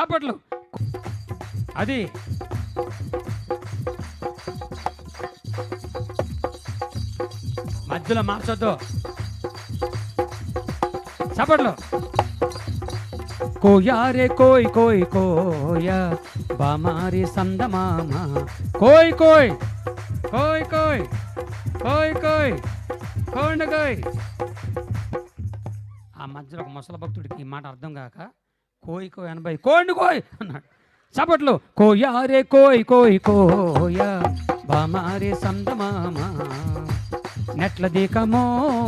చప్పట్లు. అది. మధ్యలో మార్చొద్దు. చప్పట్లు. కోయారే కోయ్ కోయ్ కోయ. బామారి సందమామ కోయ్ కోయ్. కోయ్ కోయ్. కోయ్ కోయ్. కోండ కోయ్. ఆ మధ్యలో ఒక ముసల భక్తుడికి ఈ మాట అర్థం కాక కోయ్ కోయ్ అనబై కోండి కోయ్ అన్నాడు. చప్పట్లు. కోయారే కోయ్ కోయ్ కోయ. బామారే సందమామా. నెట్ల దీకమో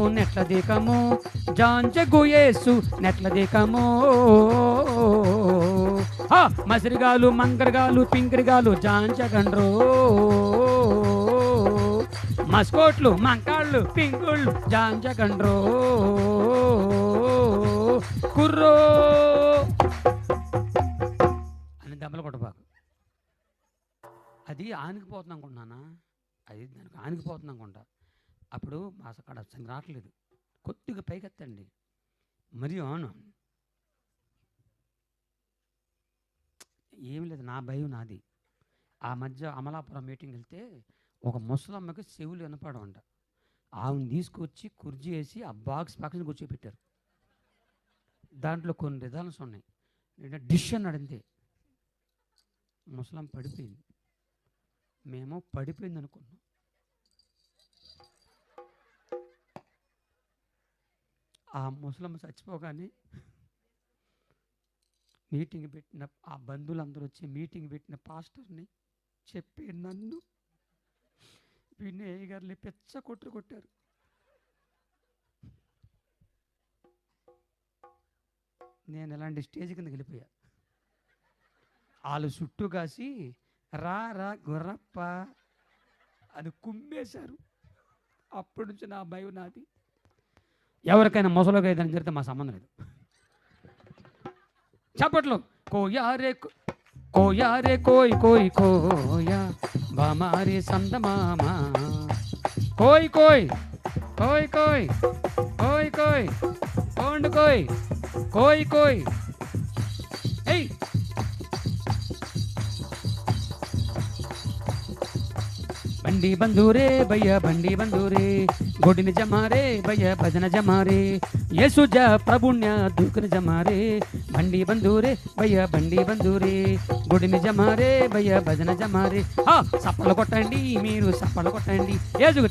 నెట్ల దీకమో. జాంజగు యేసు నెట్ల దీకమో. మసిరిగాలు మంగరగాలు పింకరిగాలు జాంచగండ్రో మస్కోట్లు మంకాళ్ళు పింకుళ్ళు జాంచగండ్రో కుర్రో. అది ఆనికిపోతుంది అనుకుంటున్నానా? అది దానికి ఆనికిపోతుంది అనుకుంటా. అప్పుడు మా అక్కడ సంగ రావట్లేదు. కొద్దిగా పైకెత్తండి. మరి అవును ఏం లేదు నా భయం నాది. ఆ మధ్య అమలాపురం మీటింగ్ వెళ్తే ఒక ముసలమ్మకి చెవులు వినపడమంట ఆమెను తీసుకొచ్చి కుర్జీ వేసి ఆ బాక్స్ పక్కన కూర్చోబెట్టారు. దాంట్లో కొన్ని రిజల్ట్స్ ఉన్నాయి. నేను డిష్ అన్నాడు అంతే. ముసలం పడిపోయింది. మేము పడిపోయింది అనుకున్నాం ఆ ముసలమ్మ చచ్చిపోగానే మీటింగ్ పెట్టిన ఆ బంధువులందరూ వచ్చి మీటింగ్ పెట్టిన పాస్టర్ని చెప్పి నన్ను వినయ్ గారిని పెచ్చ కొట్టు కొట్టారు. నేను ఇలాంటి స్టేజ్ కింద వెళ్ళిపోయా. వాళ్ళు చుట్టూ కాసి రా రా గుర్రప్ప అని కుమ్మేశారు. అప్పటి నుంచి నా భయం నాది. ఎవరికైనా ముసలోకి ఏదైనా జరిగితే మా సంబంధం లేదు. చప్పట్లు. కోయారే కో- కోయారే కోయ్ కోయ్ కోయ బామారి సందమామ కోయ్ కోయ్ కోయ్ కోయ్ కోయ్ కోయ్ కోండు కోయ్ కోయ్ కోయ్. ఏయ్! బండి బంధురే భయ్య బండి బంధూరే. గొడిని జమారే భయ్య భజన జమారే. యేసుజ ప్రభుణ్య దూకుని జమారే. బండి బంధూరే భయ్య బండి బంధూరే. గుడిని జమారే భయ్య భజన జమారే. ఆ సప్పలు కొట్టండి మీరు సప్పలు కొట్టండి. యేసు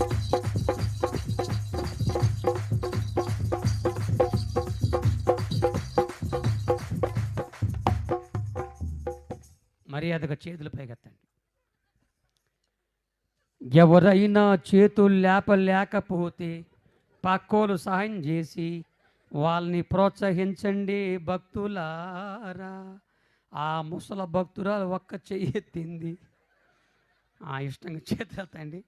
మర్యాదగా చేతులు పైకెత్తండి. ఎవరైనా చేతులు లేపలేకపోతే పక్కోలు సహాయం చేసి వాళ్ళని ప్రోత్సహించండి భక్తులారా. ఆ ముసల భక్తురాలు ఒక్క చెయ్యి ఎత్తింది. ఆ ఇష్టంగా చేతి వెళ్తాయండి